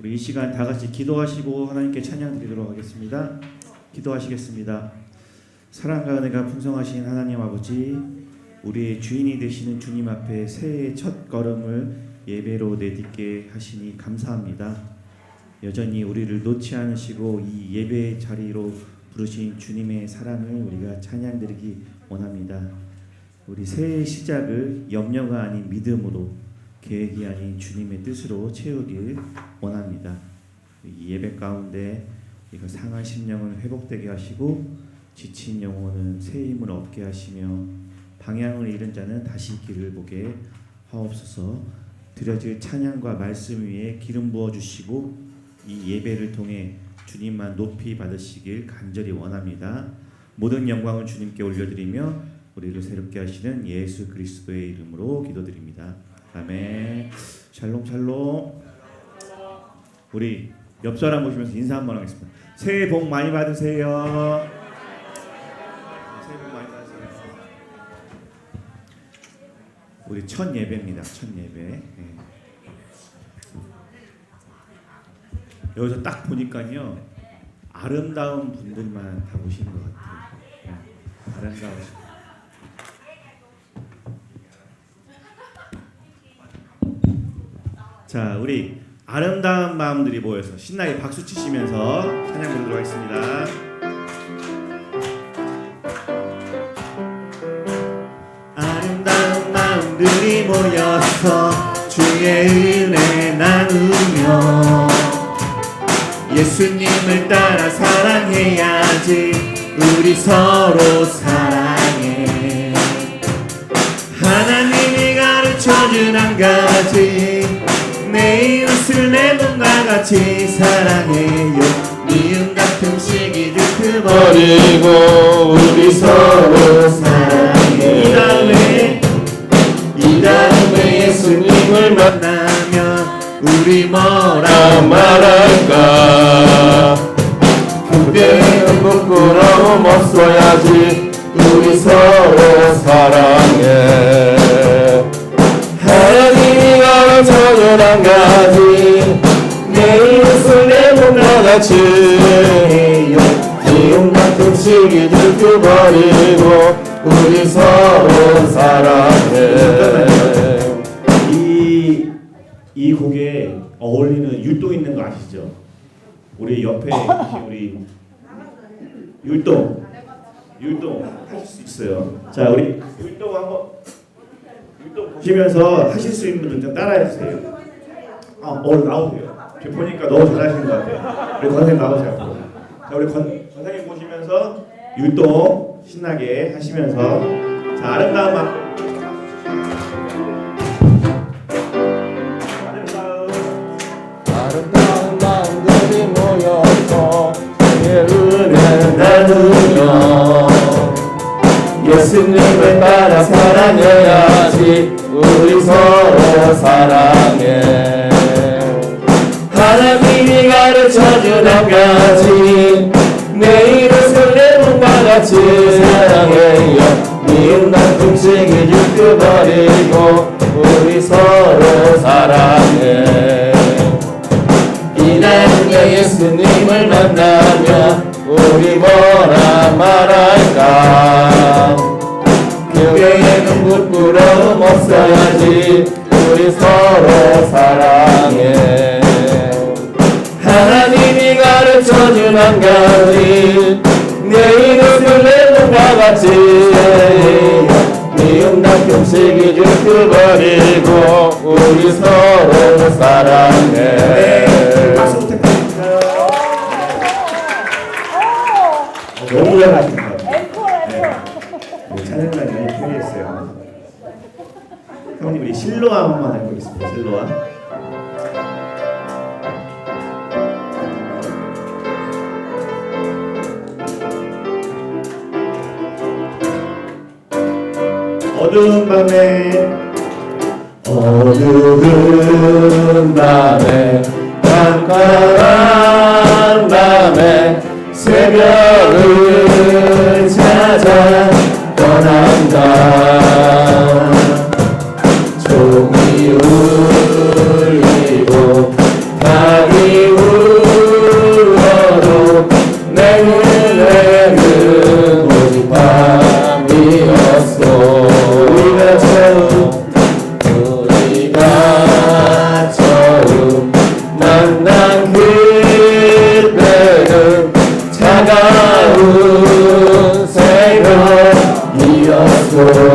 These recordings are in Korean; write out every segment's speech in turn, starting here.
우리 이 시간 다 같이 기도하시고 하나님께 찬양 드리도록 하겠습니다. 기도하시겠습니다. 사랑과 은혜가 풍성하신 하나님 아버지, 우리의 주인이 되시는 주님 앞에 새해의 첫 걸음을 예배로 내딛게 하시니 감사합니다. 여전히 우리를 놓지 않으시고 이 예배의 자리로 부르신 주님의 사랑을 우리가 찬양드리기 원합니다. 우리 새해 시작을 염려가 아닌 믿음으로 계획이 아닌 주님의 뜻으로 채우길 원합니다. 이 예배 가운데 이거 상한 심령을 회복되게 하시고 지친 영혼은 새 힘을 얻게 하시며 방향을 잃은 자는 다시 길을 보게 하옵소서. 드려질 찬양과 말씀 위에 기름 부어 주시고 이 예배를 통해 주님만 높이 받으시길 간절히 원합니다. 모든 영광을 주님께 올려드리며 우리를 새롭게 하시는 예수 그리스도의 이름으로 기도드립니다. 아멘. 샬롬 샬롬. 우리 옆 사람 보시면서 인사 한번 하겠습니다. 새해 복 많이 받으세요. 새해 복 많이 받으세요. 우리 첫 예배입니다. 첫 예배. 예. 여기서 딱 보니까요 아름다운 분들만 다 오시는 것 같아요. 예. 아름다우시. 자, 우리 아름다운 마음들이 모여서 신나게 박수 치시면서 찬양 부르도록 하겠습니다. 마음들이 모여서 주의 은혜 나누며 예수님을 따라 사랑해야지 우리 서로 사랑해 하나님이 가르쳐준 한 가지 내 이웃을 내 몸과 같이 사랑해요. 미움 같은 시기를 그버리고 버리고 우리 서로 사랑해 이 다음에 이 다음에 예수님을 만나면 우리 뭐라 말할까? 그때는 부끄러움 없어야지 우리 서로 사랑해 가르쳐준 한 가지 내 이웃을 내 몸과 같이 미움 같은 시기를 끄버리고 우리 서로 사랑해 이, 이 곡에 어울리는 율동 있는 거 아시죠? 우리 옆에 우리 율동 율동 하실 수 있어요. 자 우리 율동 한번 율동 보시면서 하실 수 있는 분들 좀 따라해 주세요. 아, 어 나오세요. 지금 보니까 너무 잘하시는 것 같아요. 우리 권사님 나오세요. 자 우리 권, 권사님 보시면서 율동 신나게 하시면서 자 아름다운 마 예수님을 따라 사랑해야지 우리 서로 사랑 같이 사랑해요 미움 같은 시기를 끄버리고 우리 서로 사랑해. 이 나중에 예수님을 만나면 우리 뭐라 말할 같이 미움 같은 시기를 끄버리고 우리 서로 사랑해 네, 박수 부탁드립니다. 너무 잘하신 것 같아요. 네. 찬양단이 너무 편리했어요. 형님 우리 실로아 한 번만 해보겠습니다. 실로아. 어두운 밤에 어두운 밤에 깜깜한 밤에 새벽을 찾아 떠난다. 종이 울리고 Lord.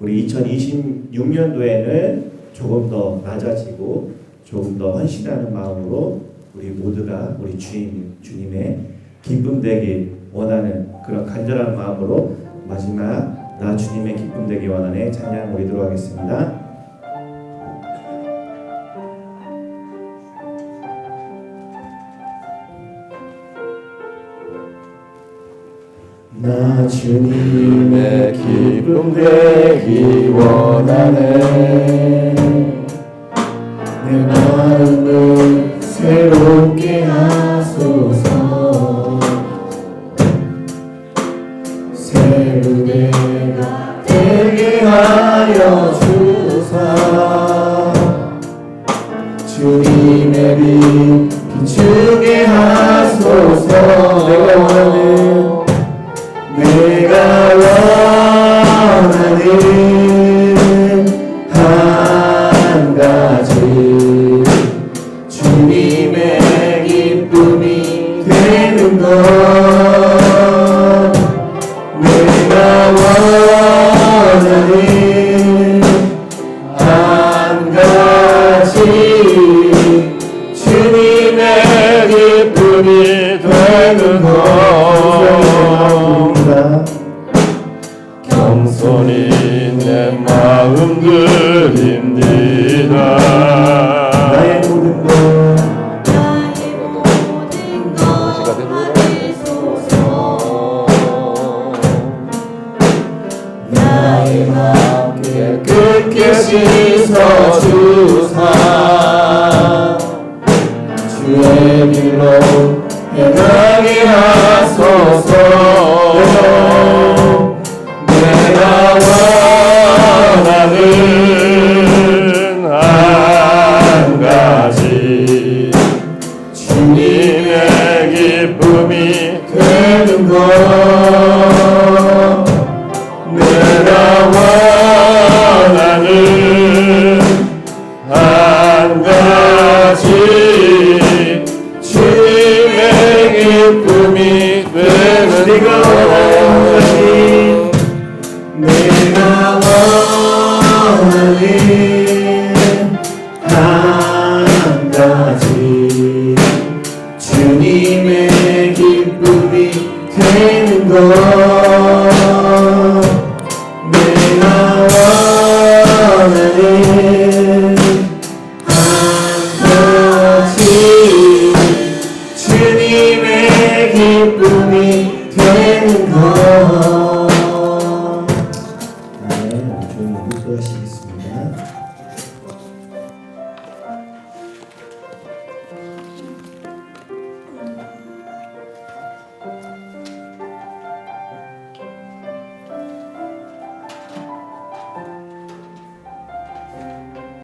우리 2026년도에는 조금 더 낮아지고 조금 더 헌신하는 마음으로 우리 모두가 우리 주님 주님의 기쁨 되길 원하는 그런 간절한 마음으로 마지막 나 주님의 기쁨 되길 원하는 찬양 올리도록 하겠습니다. 나 주님의 기쁨 되기 원하네. 내 마음을 새롭게 하소서. 새로 내가 되게 하여 주사. 주님의 빛 비추게 하소서. 내가 원하는 한가